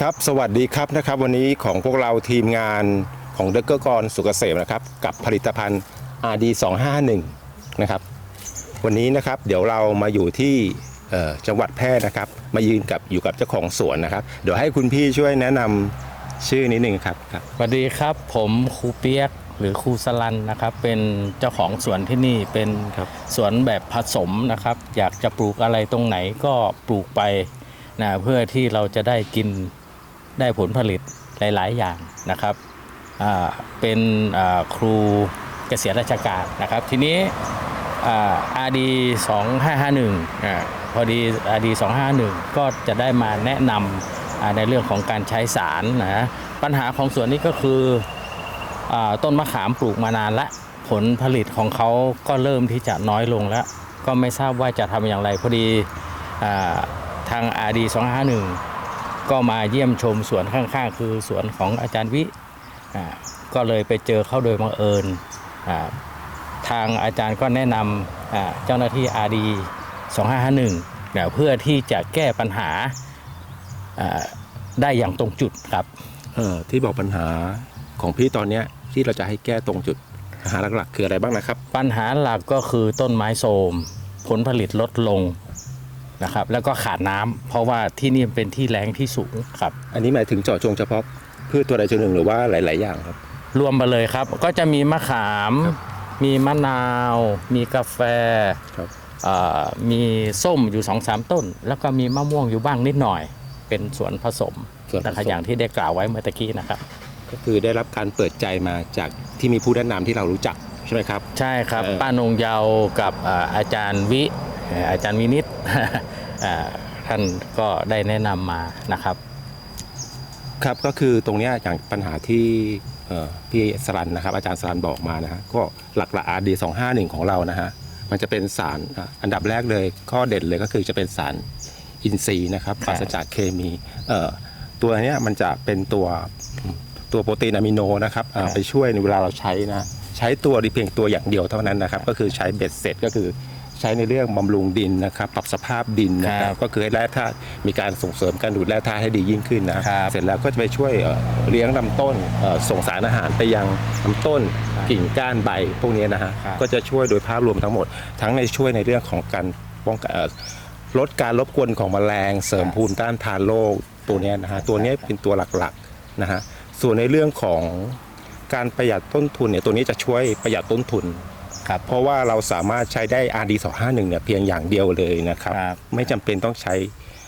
ครับสวัสดีครับนะครับ วันนี้ของพวกเราทีมงานของเดกเกอร์กรสุกเกษมนะครับ กับผลิตภัณฑ์ RD 251นะครับ วันนี้นะครับเดี๋ยวเรามาอยู่ที่เอ่อจังหวัดแพร่นะครับ มายืนกับอยู่กับเจ้าของสวนนะครับ เดี๋ยวให้คุณพี่ช่วยแนะนำชื่อนิดนึงครับครับสวัสดีครับผมครูเปียกหรือครูสลันนะครับ เป็นเจ้าของสวนที่นี่เป็นครับสวนแบบผสมนะครับ อยากจะปลูกอะไรตรงไหนก็ปลูกไปนะเพื่อที่เราจะได้กิน ได้ผลผลิตหลาย ๆ อย่างนะครับเป็นครูเกษียณราชการนะครับ ทีนี้อาดีสองห้าห้าหนึ่งพอดีอาดีสองห้าหนึ่งก็จะได้มาแนะนำในเรื่องของการใช้สารนะปัญหาของสวนนี้ก็คืออต้นมะขามปลูกมานานละผลผลิตของเขาก็เริ่มที่จะน้อยลงแล้ว ก็ไม่ทราบว่าจะทำอย่างไรพอดีอาทาง RD 251 ก็มาเยี่ยมชมสวนข้างๆ คือสวนของอาจารย์วิอ่าก็เลยไปเจอเขาโดยบังเอิญอ่าทางอาจารย์ก็แนะนำอ่าเจ้าหน้าที่ RD 2551เนี่ยเพื่อที่จะแก้ปัญหาอ่าได้อย่างตรงจุดครับเอ่อที่บอกปัญหาของพี่ตอนเนี้ยที่เราจะให้แก้ตรงจุดปัญหาหลักๆคืออะไรบ้างนะครับ ปัญหาหลักก็คือต้นไม้โทรมผลผลิตลดลง นะครับแล้วก็ขาดน้ำเพราะว่าที่นี่เป็นที่แรงที่สูงครับ อันนี้หมายถึงเจาะจงเฉพาะพืชตัวใดตัวหนึ่งหรือว่าหลาย ๆ อย่างครับ รวมไปเลยครับ ก็จะมีมะขามครับมีมะนาว มีกาแฟครับเอ่อมีส้มอยู่สองสามต้น แล้วก็มีมะม่วงอยู่บ้างนิดหน่อย เป็นสวนผสมส่วนผนะครับสอย่ามงที่ได้กล่าวไว้เมื่อตะกี้นะครับ ก็คือได้รับการเปิดใจมาจากที่มีผู้แนะนำที่เรารู้จักใช่ไหมครับ ใช่ครับเออป้านงเยาว์กับอ่าอาจารย์วิเอ่ออาจารย์วินิตอ่าท่านก็ได้แนะนำมานะครับครับก็คือตรงเนี้ยอย่างปัญหาที่เอ่อพี่สรันนะครับ อาจารย์สรันบอกมานะฮะก็หลักๆ RD 251ของเรานะฮะมันจะเป็นสารอะอันดับแรกเลยข้อเด่นเลยก็คือจะเป็นสารอินทรีย์นะครับคปรับราศจากเคมีเอ่อตัวเนี้ยมันจะเป็นตัวตัวโปรตีนอะมิโนนะครับอ่าไปช่วยในเวลาเราใช้นะใช้ตัวเพียงตัวอย่างเดียวเท่านั้นนะครับ ก็คือใช้เบ็ดเสร็จก็คือ ใช้ในเรื่องบำรุงดินนะครับปรับสภาพดินนะครับก็คือให้แร่ธาตุมีการส่งเสริมการดูดแร่ธาตุให้ดียิ่งขึ้นนะครับเสร็จแล้วก็จะไปช่วยเอ่อเลี้ยงลำต้นเอ่อส่งสารอาหารไปยังลำต้นครับกิ่งก้านใบพวกนี้นะฮะครับก็จะช่วยโดยภาพรวมทั้งหมด ทั้งในช่วยในเรื่องของการป้องกันเอ่อลดการรบกวนของแมลง เสริมภูมิต้านทานโรคตัวเนี้ยนะฮะตัวเนี้ยเป็นตัวหลักๆนะฮะส่วนในเรื่องของการประหยัดต้นทุนเนี่ยตัวนี้จะช่วยประหยัดต้นทุน ครับเพราะว่าเราสามารถใช้ได้ RD 251 เนี่ยเพียงอย่างเดียวเลยนะครับ ครับไม่จำเป็นต้องใช้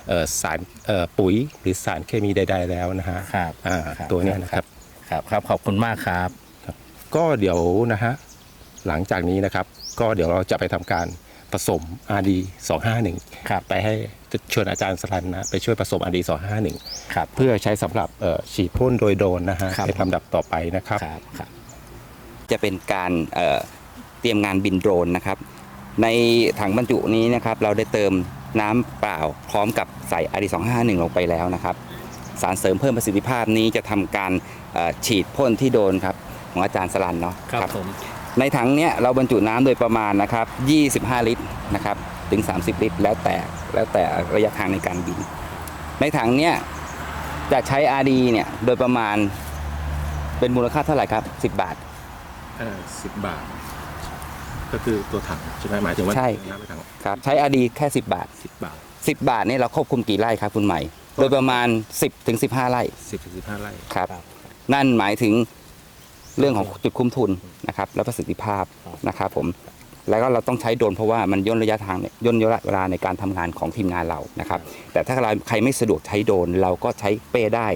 เอ่อสารเอ่อปุ๋ยหรือสารเคมีใด ๆ แล้วนะฮะครับอ่าครับ ตัวเนี้ยนะครับ ครับครับขอบคุณมากครับ ก็เดี๋ยวนะฮะหลังจากนี้นะครับ ก็เดี๋ยวเราจะไปทำการผสม RD 251ครับ ไปให้ชวนอาจารย์สลันนะไปช่วยผสม RD 251ครับ เพื่อใช้สำหรับเอ่อฉีดพ่นโดยโดรนนะฮะครับ เป็นลำดับต่อไปนะครับ ครับครับจะเป็นการเอ่อเต รียมงานบินโดรนนะครับ ในถังบรรจุนี้นะครับเราได้เติมน้ำเปล่าพร้อมกับใส่อารี251 ลงไปแล้วนะครับ สารเสริมเพิ่มประสิทธิภาพนี้จะทำการเอ่อฉีดพ่นที่โดรนครับของอาจารย์สลันเนาะครับผมในถังเนี้ยเราบรรจุน้ำโดยประมาณนะครับ 25 ลิตรนะครับถึง 30 ลิตร แล้วแต่แล้วแต่ระยะทางในการบิน ในถังเนี้ยจะใช้ RD เนี่ยโดยประมาณเป็นมูลค่าเท่าไหร่ครับ 10 บาทเออสิบบาท ก็คือตัวถังใช่ไหมหมายถึงว่าใช่ น้ำในถังครับใช้ RD แค่ 10 บาท สิบบาท10 บาทเนี่ยเราควบคุมกี่ไร่ครับคุณใหม่ โดยประมาณ 10ถึง15 ไร่สิบถึงสิบห้าไร่ครับครับนั่นหมายถึงเรื่องของจุดคุ้มทุนนะครับและประสิทธิภาพครับนะครับผมแล้วก็เราต้องใช้โดรนเพราะว่ามันย่นระยะทางเนี่ยย่นระยะเวลาในการทำงานของทีมงานเรานะครับ แต่ถ้าเราใครไม่สะดวกใช้โดรนเราก็ใช้เป้ได้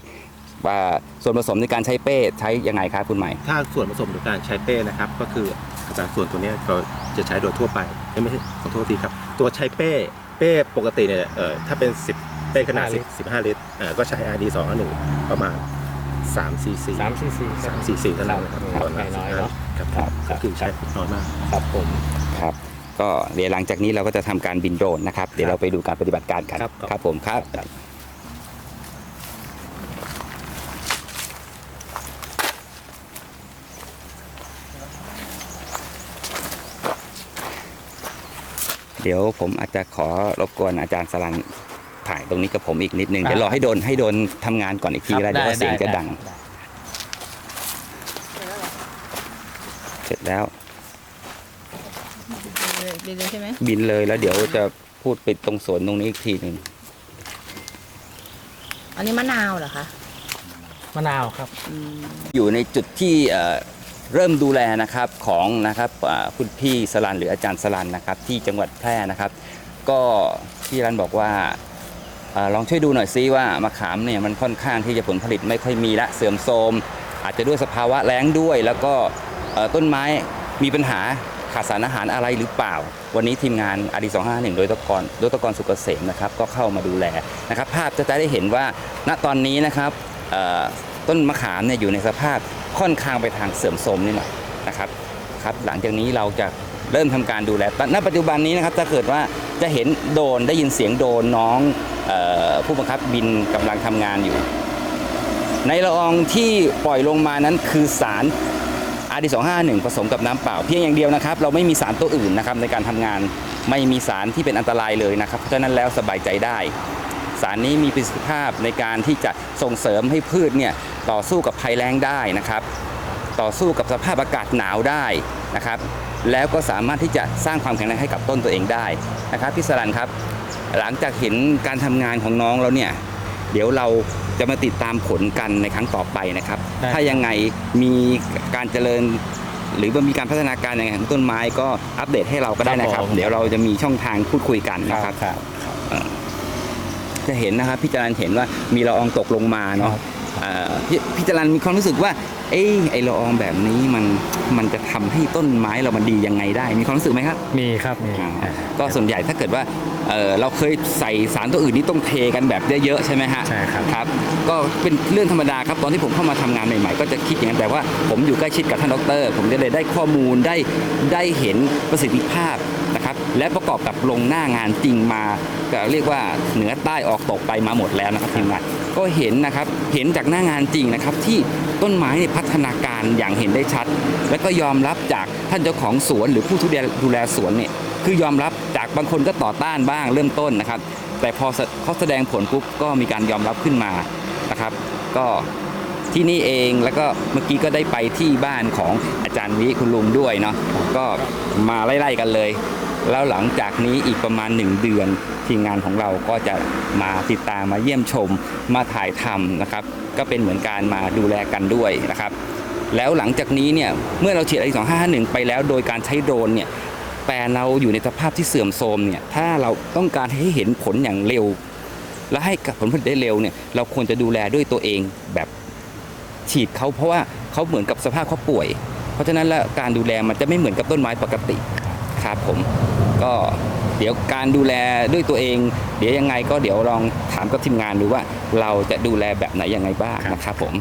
ว่าส่วนผสมในการใช้เป้ใช้ยังไงครับคุณใหม่ ถ้าส่วนผสมในการใช้เป้นะครับ ก็คือ อาจารย์ส่วนตัวเนี้ยเราจะใช้โดยทั่วไปเอ้ยไม่ใช่ขอโทษทีครับ ตัวใช้เป้เป้ปกติเนี่ยเออถ้าเป็น 10 เป้ขนาด15ลิตร10 15 ลิตรเอ่อก็ใช้ RD 2 1ประมาณ3 cc สามสี่สี่3 cc เท่านั้นนะครับครับตอนนั้นน้อยๆเนาะครับครับก็คือใช้น้อยมากครับผมครับก็เดี๋ยวหลังจากนี้เราก็จะทำการบินโดรนนะครับ เดี๋ยวเราไปดูการปฏิบัติการกันครับครับผมครับ เดี๋ยวผมอาจจะขอรบกวนอาจารย์สลันพถ่ายตรงนี้กับผมอีกนิดนึงครับเดี๋ยวรอให้โดนให้โดนทำงานก่อนอีกทีแล้วเดี๋ยวว่าเสียงจะดัง เสร็จแล้วดีเลยใช่ไหมบินเลยแล้วเดี๋ยวจะพูดปิดตรงสวนตรงนี้อีกทีหนึ่งอันนี้มะนาวเหรอคะมะนาวครับ อยู่ในจุดที่เอ่อ เริ่มดูแลนะครับของนะครับคุณพี่สลันหรืออาจารย์สลันนะครับที่จังหวัดแพร่นะครับ ก็พี่รันบอกว่าอลองช่วยดูหน่อยซิว่ามะขามเนี่ยมันค่อนข้างที่จะผลผลิตไม่ค่อยมีละเสื่อมโทรมอาจจะด้วยสภาวะแล้งด้วย แล้วก็ต้นไม้มีปัญหาขาดสารอาหารอะไรหรือเปล่า วันนี้ทีมงานอาดี251โดยตะกรโดยตะกรสุกเกษมนะครับก็เข้ามาดูแลนะครับ ภาพจะได้เห็นว่าณตอนนี้นะครับ ต้นมะขามเนี่ยอยู่ในสภาพค่อนข้างไปทางเสื่อมโทรมนิดหน่อยนะครับครับ หลังจากนี้เราจะเริ่มทำการดูแลณปัจจุบันนี้นะครับถ้าเกิดว่าจะเห็นโดนได้ยินเสียงโดนน้องออผู้บังคับบินกำลังทำงานอยู่ ในละอองที่ปล่อยลงมานั้นคือสาร RD 251ผสมกับน้ำเปล่าเพียงอย่างเดียวนะครับ เราไม่มีสารตัวอื่นนะครับในการทำงานไม่มีสารที่เป็นอันตรายเลยนะครับเพราะฉะนั้นแล้วสบายใจได้ สารนี้มีประสิทธิภาพในการที่จะส่งเสริมให้พืชเนี่ยต่อสู้กับภัยแล้งได้นะครับ ต่อสู้กับสภาพอากาศหนาวได้นะครับ แล้วก็สามารถที่จะสร้างความแข็งแรงให้กับต้นตัวเองได้นะครับพี่สรันครับ หลังจากเห็นการทำงานของน้องแล้วเนี่ยเดี๋ยวเราจะมาติดตามผลกันในครั้งต่อไปนะครับได้ถ้ายังไงมีการเจริญหรือว่ามีการพัฒนาการยังไงของต้นไม้ก็อัปเดตให้เราก็ได้นะครับ เดี๋ยวเราจะมีช่องทางพูดคุยกันนะครับครับ จะเห็นนะครับพี่จรันเห็นว่ามีละอองตกลงมาเนาะครับเอ่อพี่พี่จรันมีความรู้สึกว่าเอ้ยไอละอองแบบนี้มันมันจะทำให้ต้นไม้เรามันดียังไงได้ มีความรู้สึกไหมครับ มีครับมีอ่าก็ส่วนใหญ่ถ้าเกิดว่า เอ่อเราเคยใส่สารตัวอื่นนี่ต้องเทกันแบบเยอะๆใช่ไหมฮะใช่ครับครับ ก็เป็นเรื่องธรรมดาครับตอนที่ผมเข้ามาทำงานใหม่ๆ ก็จะคิดอย่างนั้นแต่ว่าผมอยู่ใกล้ชิดกับท่านดอกเตอรผมจะเลยได้ข้อมูลได้ได้เห็นประสิทธิภาพนะครับและประกอบกับลงหน้างานจริงมาก็เรียกว่าเหนือใต้ออกตกไปมาหมดแล้วนะครับทีมงานก็เห็นนะครับเห็นจากหน้างานจริงนะครับที่ต้นไม้เนี่ยพัฒนาการอย่างเห็นได้ชัด และก็ยอมรับจากท่านเจ้าของสวนหรือผู้ดูแลดูแลสวนเนี่ย คือยอมรับจากบางคนก็ต่อต้านบ้างเริ่มต้นนะครับ แต่พอเขาแสดงผลปุ๊บก็มีการยอมรับขึ้นมานะครับ ก็ที่นี่เองแล้วก็เมื่อกี้ก็ได้ไปที่บ้านของอาจารย์วิคุณลุงด้วยเนาะก็มาไล่ๆกันเลย แล้วหลังจากนี้อีกประมาณ 1 เดือน ทีมงานของเราก็จะมาติดตามมาเยี่ยมชมมาถ่ายทำนะครับ ก็เป็นเหมือนการมาดูแลกันด้วยนะครับ แล้วหลังจากนี้เนี่ยเมื่อเราฉีดไอสองห้าหนึ่งไปแล้วโดยการใช้โดรนเนี่ย แต่เราอยู่ในสภาพที่เสื่อมโทรมเนี่ยถ้าเราต้องการให้เห็นผลอย่างเร็ว และให้ผลผลิตได้เร็วเนี่ยเราควรจะดูแลด้วยตัวเองแบบฉีดเขาเพราะว่าเขาเหมือนกับสภาพเขาป่วย เพราะฉะนั้นแล้วการดูแลมันจะไม่เหมือนกับต้นไม้ปกติครับผม ก็เดี๋ยวการดูแลด้วยตัวเอง เดี๋ยวยังไงก็เดี๋ยวลองถามกับทีมงานดูว่า เราจะดูแลแบบไหนยังไงบ้างนะครับผม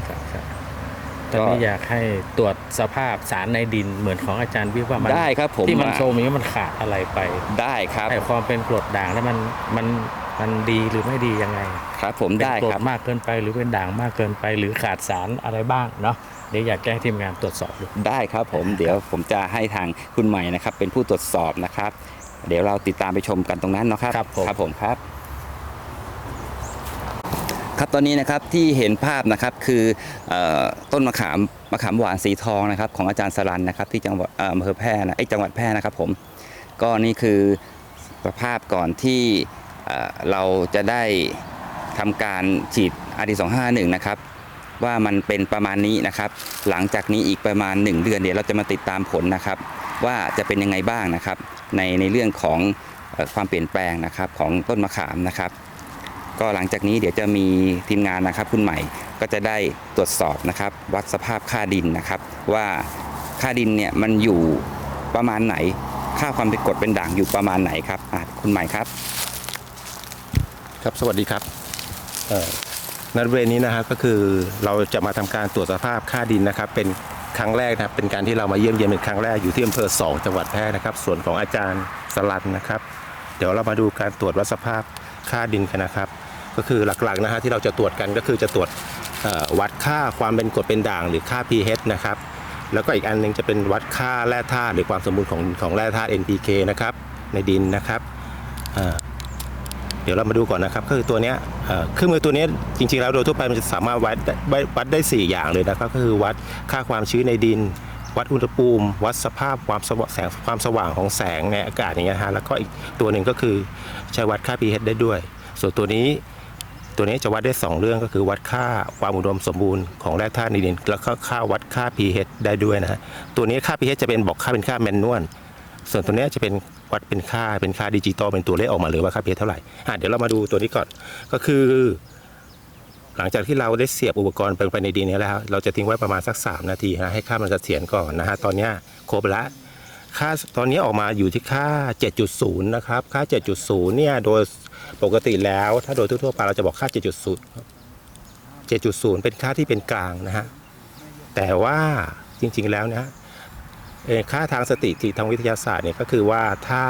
ครับครับตอนนี้อยากให้ตรวจสภาพสารในดินเหมือนของอาจารย์วิว่ามันได้ครับผมที่มันว่าโชว์อย่างนี้มันขาดอะไรไปได้ครับไอ้ความเป็นกรดด่างแล้วมันมันมันดีหรือไม่ดียังไงครับ ผมเป็นได้กรครัดบมากเกินไปหรือเป็นด่างมากเกินไป หรือขาดสารอะไรบ้างเนาะเดี๋ยวอยากจะให้ทีมงานตรวจสอบดู ได้ครับผมเดี๋ยวผมจะให้ทางคุณใหม่นะครับ เป็นผู้ตรวจสอบนะครับ เดี๋ยวเราติดตามไปชมกันตรงนั้นเนาะครับครับผม ครับผมครับ ครับตอนนี้นะครับที่เห็นภาพนะครับคืออต้นมะขามมะขามหวานสีทองนะครับของอาจารย์สรันนะครับที่จังหวัดอำเภอแพร่นะไอจังหวัดแพร่นะครับผมก็นี่คือสภาพก่อนที่เราจะได้ทำการฉีดอาร์ดี251นะครับว่ามันเป็นประมาณนี้นะครับ หลังจากนี้อีกประมาณ 1 เดือนเดี๋ยวเราจะมาติดตามผลนะครับ ว่าจะเป็นยังไงบ้างนะครับ ในในเรื่องของความเปลี่ยนแปลงนะครับของต้นมะขามนะครับ ก็หลังจากนี้เดี๋ยวจะมีทีมงานนะครับคุณใหม่ก็จะได้ตรวจสอบนะครับวัดสภาพค่าดินนะครับ ว่าค่าดินเนี่ยมันอยู่ประมาณไหน ค่าความเป็นกรดเป็นด่างอยู่ประมาณไหนครับคุณใหม่ครับ ครับสวัสดีครับนัดเวรนี้นะครับก็คือเราจะมาทำการตรวจสภาพค่าดินนะครับ เป็นครั้งแรกนะครับเป็นการที่เรามาเยี่ยมเยียนเป็นครั้งแรกอยู่ที่อำเภอสองจังหวัดแพร่นะครับ ส่วนของอาจารย์สลันนะครับ เดี๋ยวเรามาดูการตรวจวัดสภาพค่าดินกันนะครับ ก็คือหลักๆนะฮะที่เราจะตรวจกันก็คือจะตรวจวัดค่าความเป็นกรดเป็นด่างหรือค่า pH นะครับแล้วก็อีกอันหนึงจะเป็นวัดค่าแร่ธาตุหรือความสมบูรณ์ของของแร่ธาตุ NPK นะครับในดินนะครับเดี๋ยวเรามาดูก่อนนะครับก็คือตัวนี้เครื่องมือตัวนี้จริงๆแล้วโดยทั่วไปมันจะสามารถวัดวัดวัดได้ 4 อย่างเลยนะครับ ก็คือวัดค่าความชื้นในดิน วัดอุณหภูมิ วัดสภาพความสว่างแสงความสว่างของแสงในอากาศอย่างเงี้ยฮะแล้วก็อีกตัวหนึ่งก็คือใช้วัดค่า pH ได้ด้วย ส่วนตัวนี้ ตัวนี้จะวัดได้ 2 เรื่องก็คือวัดค่าความอุดมสมบูรณ์ของแร่ธาตุในดินแล้วก็ค่าวัดค่า pH ได้ด้วยนะฮะตัวนี้ค่า pH จะเป็นบอกค่าเป็นค่าแมนนวลส่วนตัวนี้จะเป็นวัดเป็นค่าเป็นค่าดิจิตอลเป็นตัวเลขออกมาเลยว่าค่า pH เท่าไหร่อะเดี๋ยวเรามาดูตัวนี้ก่อนก็คือ หลังจากที่เราได้เสียบอุปกรณ์ไปในดินนี้แล้ว เราจะทิ้งไว้ประมาณสัก 3 นาทีนะให้ค่ามันเสถียรก่อนนะฮะตอนนี้ครบล้วค่าตอนนี้ออกมาอยู่ที่ค่า 7.0 นะครับ ค่า 7.0 เนี่ย โดย ปกติแล้วถ้าโดยทั่วๆไปเราจะบอกค่า 7.0 7.0 เป็นค่าที่เป็นกลางนะฮะ แต่ว่าจริงๆแล้วนะค่าทางสถิติทางวิทยาศาสตร์เนี่ยก็คือว่าถ้า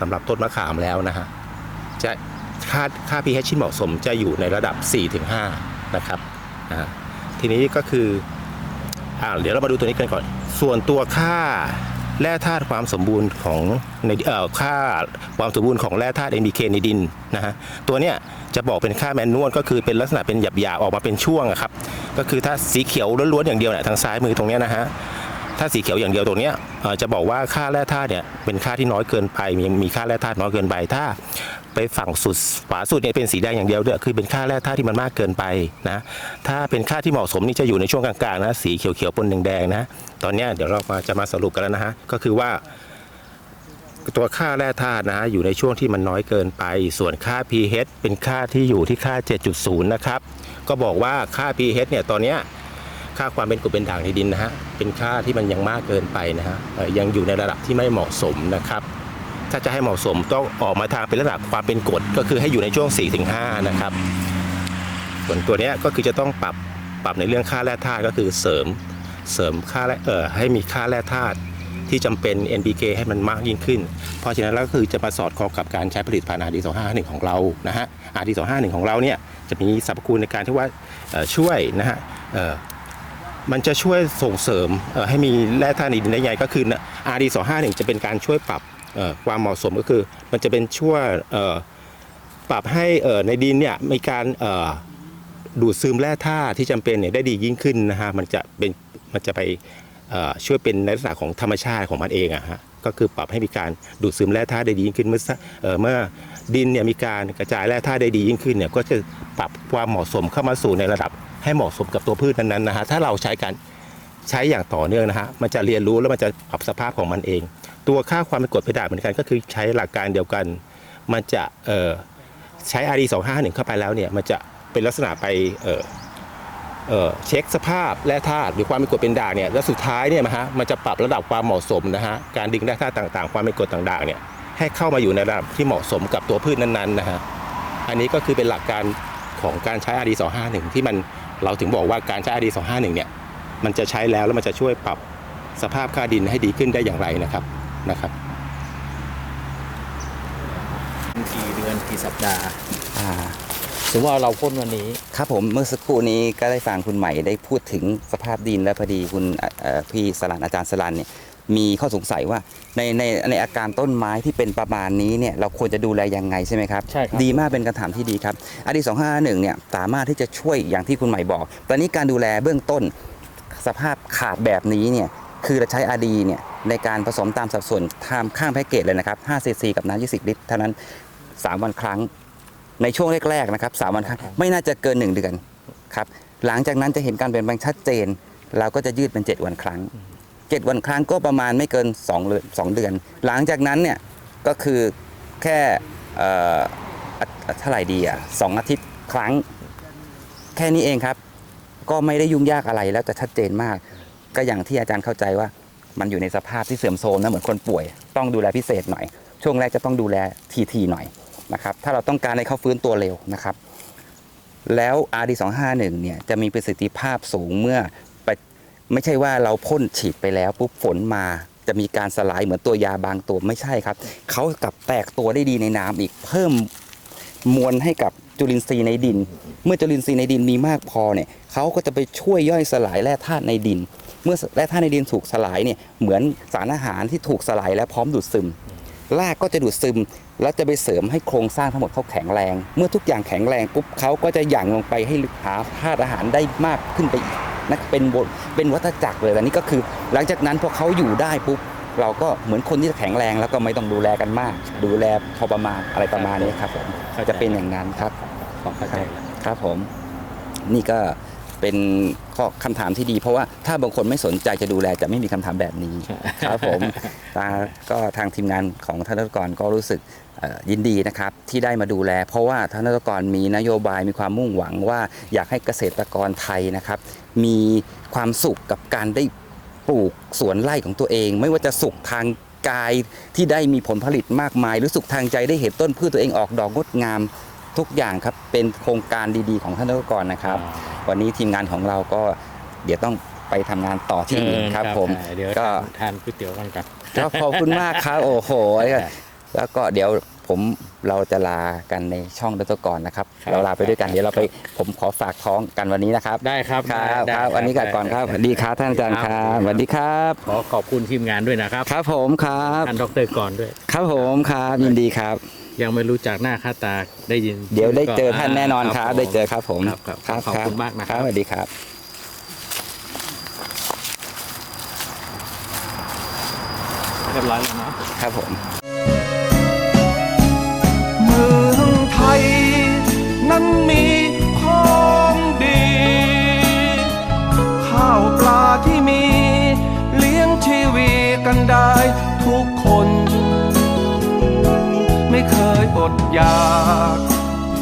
สำหรับต้นมะขามแล้วนะฮะจะค่าค่า pH ที่เหมาะสมจะอยู่ในระดับ 4-5 นะครับทีนี้ก็คืออ่าเดี๋ยวเรามาดูตัวนี้กันก่อน ส่วนตัวค่า แร่ธาตุความสมบูรณ์ของในเอ่อค่าความสมบูรณ์ของแร่ธาตุ NPK ในดินนะฮะตัวเนี้ยจะบอกเป็นค่าแมนนวลก็คือเป็นลักษณะเป็นหยาบๆออกมาเป็นช่วงครับก็คือถ้าสีเขียวล้วนๆอย่างเดียวเนี่ยทางซ้ายมือตรงเนี้ยนะฮะถ้าสีเขียวอย่างเดียวตรงเนี้ยจะบอกว่าค่าแร่ธาตุเนี่ยเป็นค่าที่น้อยเกินไปมีมีค่าแร่ธาตุน้อยเกินไปถ้า ไปฝั่งสุดขวาสุดเนี่ยเป็นสีแดงอย่างเดียวเนี่ยคือเป็นค่าแร่ธาตุที่มันมากเกินไปนะถ้าเป็นค่าที่เหมาะสมนี่จะอยู่ในช่วงกลางๆนะสีเขียวๆปนแดงๆนะตอนนี้เดี๋ยวเรามาจะมาสรุปกันแล้วนะฮะก็คือว่า ตัวค่าแร่ธาตุนะอยู่ในช่วงที่มันน้อยเกินไป ส่วนค่า pH เป็นค่าที่อยู่ที่ค่า 7.0 นะครับ ก็บอกว่าค่า pH เนี่ยตอนนี้ค่าความเป็นกรดเป็นด่างในดินนะฮะเป็นค่าที่มันยังมากเกินไปนะฮะยังอยู่ในระดับที่ไม่เหมาะสมนะครับ ถ้าจะให้เหมาะสมต้องออกมาทางเป็นระดับความเป็นกรดก็คือให้อยู่ในช่วง 4-5 นะครับ ส่วนตัวนี้ก็คือจะต้องปรับปรับในเรื่องค่าแร่ธาตุก็คือเสริมเสริมค่าแร่เอ่อให้มีค่าแร่ธาตุที่จำเป็น NPK ให้มันมากยิ่งขึ้น เพราะฉะนั้นแล้วก็คือจะมาสอดคล้องกับการใช้ผลิตภัณฑ์ RD 251ของเรานะฮะ RD 251 ของเราเนี่ยจะมีสรรพคุณในการที่ว่าช่วยนะฮะมันจะช่วยส่งเสริมให้มีแร่ธาตุในดินได้ไงก็คือ RD 251 จะเป็นการช่วยปรับ ความเหมาะสมก็คือ มันจะเป็นช่วยปรับให้ในดินเนี่ยมีการดูดซึมแร่ธาตุที่จำเป็นเนี่ยได้ดียิ่งขึ้นนะฮะมันจะเป็นมันจะไปช่วยเป็นในลักษณะของธรรมชาติของมันเองอะฮะก็คือปรับให้มีการดูดซึมแร่ธาตุได้ดียิ่งขึ้นเมื่อสเอ่อเมื่อดินเนี่ยมีการกระจายแร่ธาตุได้ดียิ่งขึ้นเนี่ยก็จะปรับความเหมาะสมเข้ามาสู่ในระดับให้เหมาะสมกับตัวพืชนั้นๆนะฮะถ้าเราใช้การใช้อย่างต่อเนื่องนะฮะมันจะเรียนรู้แล้วมันจะปรับสภาพของมันเอง ตัวค่าความเป็นกรดเป็นด่างเหมือนกันก็คือใช้หลักการเดียวกัน มันจะเอ่อใช้ RD 251เข้าไปแล้วเนี่ยมันจะเป็นลักษณะไปเเเช็คสภาพแร่ธาตุหรือความเป็นกรดเป็นด่างเนี่ยแล้วสุดท้ายเนี่ยนะฮะมันจะปรับระดับความเหมาะสมนะฮะการดึงแร่ธาตุต่างๆ ความเป็นกรดต่างๆเนี่ยให้เข้ามาอยู่ในระดับที่เหมาะสมกับตัวพืชนั้นๆนะฮะอันนี้ก็คือเป็นหลักการของการใช้ RD 251ที่มันเราถึงบอกว่าการใช้ RD 251เนี่ยมันจะใช้แล้วแล้วมันจะช่วยปรับสภาพค่าดินให้ดีขึ้นได้อย่างไรนะครับ นะครับกี่เดือนกี่สัปดาห์อ่าสมมติว่าเราพ่นวันนี้ ครับผมเมื่อสักครู่นี้ก็ได้ฟังคุณใหม่ได้พูดถึงสภาพดินและพอดีคุณเอ่อเอ่อพี่สลันอาจารย์สลันเนี่ยมีข้อสงสัยว่าในในในอาการต้นไม้ที่เป็นประมาณนี้เนี่ยเราควรจะดูแลยังไงใช่ไหมครับใช่ครับ ดีมากเป็นคำถามที่ดีครับอดีสองห้าหนึ่งเนี่ยสามารถที่จะช่วยอย่างที่คุณใหม่บอก ตอนนี้การดูแลเบื้องต้น สภาพขาดแบบนี้เนี่ยคือเราใช้อาดีเนี่ย ในการผสมตามสัดส่วนตามข้างแพ็กเกจเลยนะครับ5ซีซีกับน้ำ20 ลิตรเท่านั้น 3 วันครั้ง ในช่วงแรกๆนะครับสามวันครั้งไม่น่าจะเกิน 1 เดือนครับหลังจากนั้นจะเห็นการเปลี่ยนแปลงชัดเจน เราก็จะยืดเป็น 7 วันครั้ง 7 วันครั้งก็ประมาณไม่เกิน2เดือนสองเดือน หลังจากนั้นเนี่ยก็คือแค่เอ่ออะอะเท่าไหร่ดีอะสองอาทิตย์ครั้ง แค่นี้เองครับ ก็ไม่ได้ยุ่งยากอะไรแล้วจะชัดเจนมาก ก็อย่างที่อาจารย์เข้าใจว่า มันอยู่ในสภาพที่เสื่อมโทรมนะเหมือนคนป่วย ต้องดูแลพิเศษหน่อย ช่วงแรกจะต้องดูแลทีทีหน่อยนะครับถ้าเราต้องการให้เขาฟื้นตัวเร็วนะครับ แล้ว RD251 เนี่ยจะมีประสิทธิภาพสูงเมื่อไปไม่ใช่ว่าเราพ่นฉีดไปแล้วปุ๊บฝนมาจะมีการสลายเหมือนตัวยาบางตัวไม่ใช่ครับ เขากลับแตกตัวได้ดีในน้ำอีกเพิ่มมวลให้กับจุลินทรีย์ในดิน เมื่อจุลินทรีย์ในดินมีมากพอเนี่ยเขาก็จะไปช่วยย่อยสลายแร่ธาตุในดิน เมื่อแร่ธาตุในดินถูกสลายเนี่ยเหมือนสารอาหารที่ถูกสลายและพร้อมดูดซึมรากก็จะดูดซึม แล้วจะไปเสริมให้โครงสร้างทั้งหมดเขาแข็งแรง เมื่อทุกอย่างแข็งแรงปุ๊บเขาก็จะหยั่งลงไปให้หาธาตุอาหารได้มากขึ้นไปอีกนะเป็นบทเป็นวัฏจักรเลยอันนี้ก็คือ หลังจากนั้นพอเขาอยู่ได้ปุ๊บเราก็เหมือนคนที่แข็งแรงแล้วก็ไม่ต้องดูแลกันมาก ดูแลพอประมาณอะไรประมาณนี้ครับผมเข้าใจจะเป็นอย่างนั้นครับขอเข้าใจแล้วครับผม นี่ก็ เป็นข้อคำถามที่ดี เพราะว่าถ้าบางคนไม่สนใจจะดูแลจะไม่มีคำถามแบบนี้ ครับผมตาก็ทางทีมงานของท่านรัฐกรก็รู้สึกเอ่อยินดีนะครับที่ได้มาดูแล เพราะว่าท่านรัฐกรมีนโยบายมีความมุ่งหวังว่าอยากให้เกษตรกรไทยนะครับ มีความสุขกับการได้ปลูกสวนไร่ของตัวเอง ไม่ว่าจะสุขทางกายที่ได้มีผลผลิตมากมาย หรือสุขทางใจได้เห็นต้นพืชตัวเองออกดอกงดงาม ทุกอย่างครับเป็นโครงการดีๆของท่านรัฐกรนะครับ วันนี้ทีมงานของเราก็เดี๋ยวต้องไปทำงานต่อที่อื่นครับ ผมเดี๋ยวก็ทานก๋วยเตี๋ยวกันกันก็ขอบคุณมากครับ โอ้โห แล้วก็เดี๋ยวผมเราจะลากันในช่องดรกรนะครับเราลาไปด้วยกันเดี๋ยวเราไปผมขอฝากท้องกันวันนี้นะครับได้ครับครับได้ครับวันนี้กันก่อนครับสวัสดีครับท่านอาจารย์ครับสวัสดีครับ ขอขอบคุณทีมงานด้วยนะครับครับผมครับ ท่านดรกรด้วย ครับผมครับยินดีครับ ยังไม่รู้จักหน้าค่าตาได้ยินเดี๋ยวได้เจอท่านแน่นอนครับผมได้เจอครับผมครับครับขอบคุณมากนะครับสวัสดีครับเรียบร้อยแล้วเนาะครับผมเมืองไทยนั้นมี ดอยาก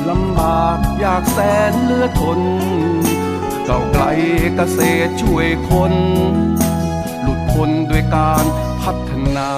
ลำบากอยากแสนเลือทนเก่าวไกลเกษตรช่วยคน หลุดพ้นด้วยการพัฒนา